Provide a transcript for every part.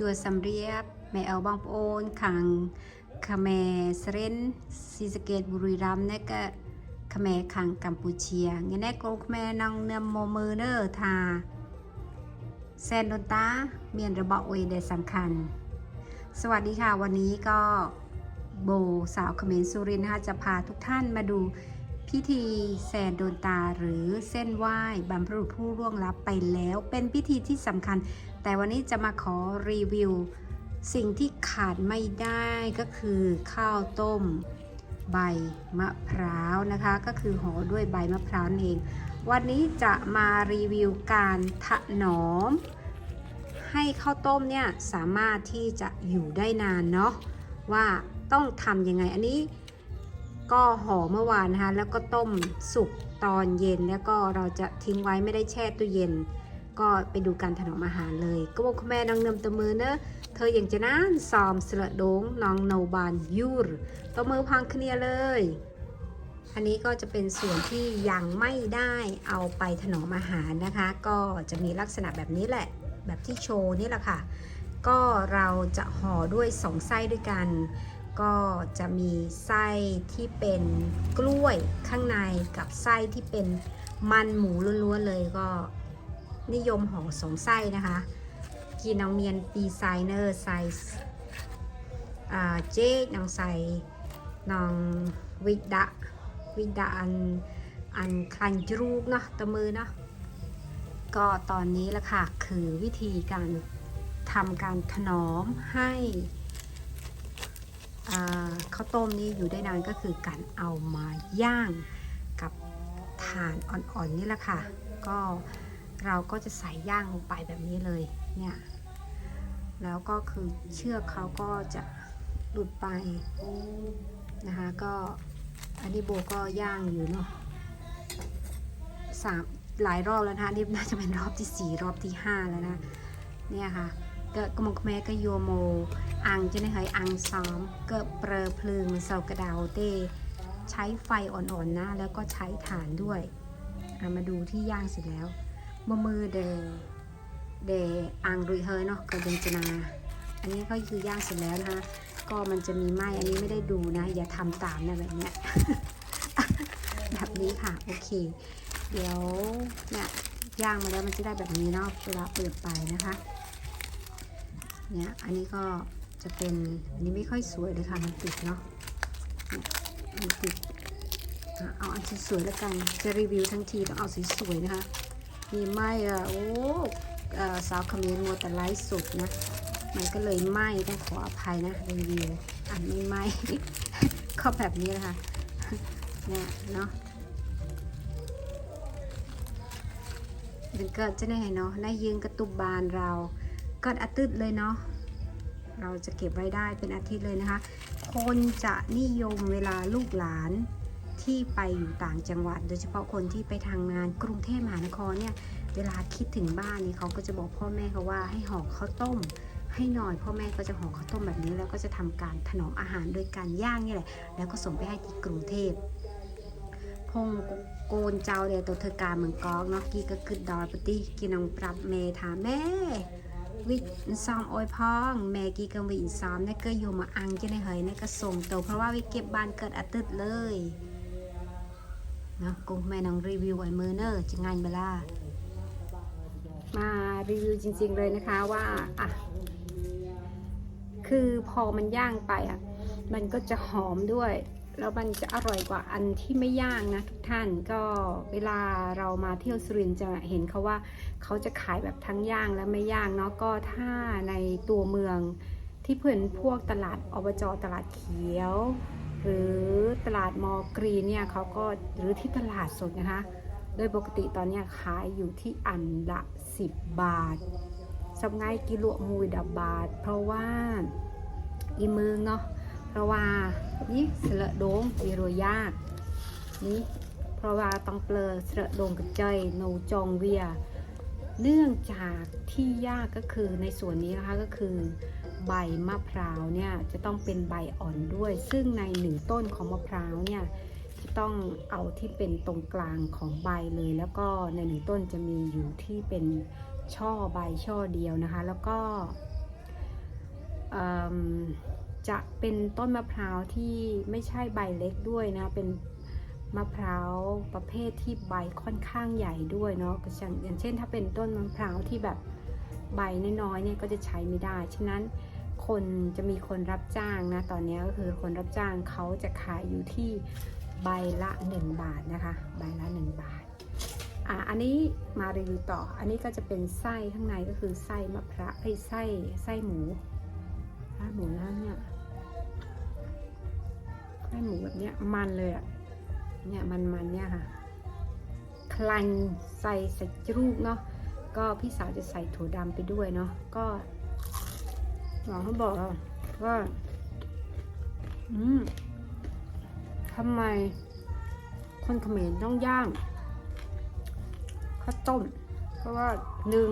ជួសំរៀបមេអៅបងប្អូនខាងខ្មែរស្រិនស៊ីសะเกตបុរីรัมย์នេះក៏ខ្មែរខាងកម្ពុជាថ្ងៃនេះកូនខ្មែរនងនឹមមកមើលនៅថាសែនដូនតាមានរបបអុយដែលសំខាន់ สวัสดีค่ะ วันนี้ก็โบสาวเขมรสุรินทร์นะคะจะพาทุกท่านมาดู พิธีแซนโดนตาหรือเส้นไหว้บรรพบุรุษผู้ร่วงลับไปแล้ว เป็นพิธีที่สำคัญ แต่วันนี้จะมาขอรีวิว สิ่งที่ขาดไม่ได้ก็คือข้าวต้มใบมะพร้าวนะคะ ก็คือห่อด้วยใบมะพร้าวนั่นเอง วันนี้จะมารีวิวการถนอม ให้ข้าวต้มเนี่ยสามารถที่จะอยู่ได้นานเนาะว่าต้องทำยังไงอันนี้ ก็ห่อเมื่อวานนะคะแล้วก็ต้มสุกตอนเย็นแล้วก็เราจะทิ้งไว้ไม่ได้แช่ตู้เย็น ก็ไปดูการถนอมอาหารเลย ก็บอกคุณแม่นางเนิมตะมือเนอะเธออย่างจะนานซอมสละดงนองโนบานยูรตะมือพังเคลียเลย อันนี้ก็จะเป็นส่วนที่ยังไม่ได้เอาไปถนอมอาหารนะคะ ก็จะมีลักษณะแบบนี้แหละ แบบที่โชว์นี่แหละค่ะ ก็เราจะห่อด้วยสองไส้ด้วยกัน ก็จะมีไส้ที่เป็นกล้วยข้างในกับไส้ที่เป็นมันหมูล้วนๆเลยก็นิยมห่อสองไส้นะคะกีน้องเมียนปีไซเนอร์ไซส์เจ๊น้องใสน้องวิดะวิดะอันอันคลันจรูกเนาะตะมือเนาะก็ตอนนี้ละค่ะ คือวิธีการทำการถนอมให้ ข้าวต้มนี้อยู่ได้นานก็คือการเอามาย่างกับถ่านอ่อนๆนี่แหละค่ะ ก็เราก็จะใส่ย่างลงไปแบบนี้เลยเนี่ยแล้วก็คือเชือกเขาก็จะหลุดไปนะคะก็อันนี้โบก็ย่างอยู่เนาะสามหลายรอบแล้วนะคะนี่น่าจะเป็นรอบที่4รอบที่5แล้วนะเนี่ยค่ะ ก็กมกแม่ก็โยโมอังจะได้เฮยอังซ้อมก็เปรอเพลิงเสากระดาวเต้ใช้ไฟอ่อนๆนะ แล้วก็ใช้ถ่านด้วยอะมาดูที่ย่างเสร็จแล้วมือมือเดเดอังรุยเฮยเนาะกระเดนจนา อันนี้ก็คือย่างเสร็จแล้วนะคะก็มันจะมีไหมอันนี้ไม่ได้ดูนะ อย่าทำตามนะแบบเนี้ยแบบนี้ค่ะโอเค เดี๋ยวเนี่ยย่างมาแล้วมันจะได้แบบนี้เนาะเวลาเปิดไปนะคะ เนี่ย อันนี้ก็จะเป็นอันนี้ไม่ค่อยสวยเลยค่ะ มันติดเนาะเนี่ยมันติดเอาอันสวยๆแล้วกัน จะรีวิวทั้งทีต้องเอาสวยๆนะคะ มีไหมอะ โอ้เออสาวเขมิ้นมัวแต่ไลฟ์สดนะ มันก็เลยไหมต้องขออภัยนะรีวิวอันไม่ไหมก็แบบนี้นะคะเนี่ยเนาะมันเกิดจะได้เนาะได้ยืนกระตุบบานเรา กิดอาทิตย์เลยเนาะเราจะเก็บไว้ได้เป็นอาทิตย์เลยนะคะ คนจะนิยมเวลาลูกหลานที่ไปอยู่ต่างจังหวัด โดยเฉพาะคนที่ไปทางงานกรุงเทพมหานครเนี่ยเวลาคิดถึงบ้านนี่เขาก็จะบอกพ่อแม่เขาว่าให้ห่อข้าวต้ม ให้หน่อยพ่อแม่ก็จะห่อข้าวต้มแบบนี้แล้วก็จะทำการถนอมอาหารโดยการย่างนี่แหละ แล้วก็ส่งไปให้ที่กรุงเทพพงโกนเจ้าเดียวตัวเธอกาเมืองกอกเนาะกีก็คือดอยปฏิกินองปรับเมถาแม่ วิซอมโอยพ้องแม่กี้ก็วินซอมนี่ก็อยู่มาอังจะในเฮยนี่ก็ส่งตัวเพราะว่าวิเก็บบ้านเกิดอาทิตย์เลยเนาะกูแม่น้องรีวิวไอ้มือเนอร์จะงานเบล่ามารีวิวจริง ๆเลยนะคะว่าอะคือพอมันย่างไปอะมันก็จะหอมด้วย แล้วมันจะอร่อยกว่าอันที่ไม่ย่างนะทุกท่านก็เวลาเรามาเที่ยวสุรินทร์จะเห็นเขาว่าเขาจะขายแบบทั้งย่างและไม่ย่างเนาะก็ถ้าในตัวเมืองที่เพื่อนพวกตลาดอบจตลาดเขียว หรือตลาดมอกรีเนี่ยเขาก็หรือที่ตลาดสดนะคะ โดยปกติตอนนี้ขายอยู่ที่อันละ 10 บาทสับง่ายกิโลมูยดับบาท เพราะว่าอีเมืองเนาะ ราะว่านี่เสลอโดงวีโรยากนี่เพราะว่าต้องเปลือเสลอโดงกับใจโนจองเวีย เนื่องจากที่ยากก็คือในส่วนนี้นะคะก็คือใบมะพร้าวเนี่ยจะต้องเป็นใบอ่อนด้วย ซึ่งในหนึ่งต้นของมะพร้าวเนี่ยจะต้องเอาที่เป็นตรงกลางของใบเลย แล้วก็ในหนึ่งต้นจะมีอยู่ที่เป็นช่อใบช่อเดียวนะคะ แล้วก็เออ จะเป็นต้นมะพร้าวที่ไม่ใช่ใบเล็กด้วยนะ เป็นมะพร้าวประเภทที่ใบค่อนข้างใหญ่ด้วยเนาะอย่างอย่างเช่น ถ้าเป็นต้นมะพร้าวที่แบบใบน้อยๆเนี่ยก็จะใช้ไม่ได้ ฉะนั้นคนจะมีคนรับจ้างนะ ตอนนี้ก็คือคนรับจ้างเขาจะขายอยู่ที่ใบละ 1 บาทนะคะ ใบละ 1 บาท อะอันนี้มารีวิวต่อ อันนี้ก็จะเป็นไส้ข้างในก็คือไส้มะพร้าวไอ้ไส้ไส้หมูไส้หมูนะเนี่ย ไส้หมูแบบเนี้ยมันเลยอะเนี่ยมันมันๆเนี่ยค่ะ คลันใส่ใส่รูปเนาะ ก็พี่สาวจะใส่ถั่วดำไปด้วยเนาะ ก็หมอเขาบอกว่า อืมทำไมคนเขมรต้องย่างข้าวต้ม เพราะว่าหนึ่ง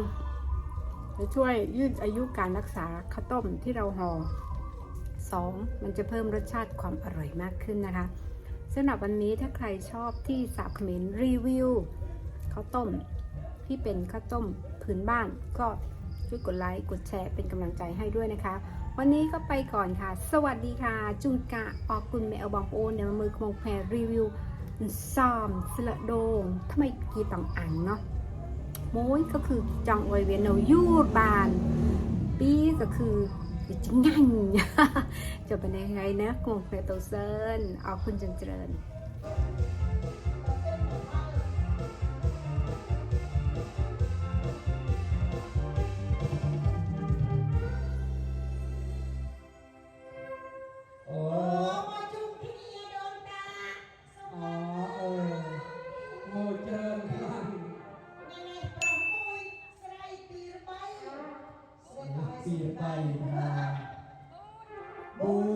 จะช่วยยืดอายุการรักษาข้าวต้มที่เราห่อสอ งมันจะเพิ่มรสชาติความอร่อยมากขึ้นนะคะสำหรับวันนี้ถ้าใครชอบที่สาวเขมรรีวิวข้าวต้มที่เป็นข้าวต้มพื้นบ้านก็ช่วยกดไลค์กดแชร์เป็นกำลังใจให้ด้วยนะคะ วันนี้ก็ไปก่อนค่ะ สวัสดีค่ะ จุนกะออกกุลแมวบองโอนเดมือขมงแพรรีวิวซ้อมสละโดงทำไมกีต่างอันเนาะโม้ยก็คือจังอวเวียนเนายูดบาน ปีก็คือ จิงงันจะเป็นยังไงนะก ไ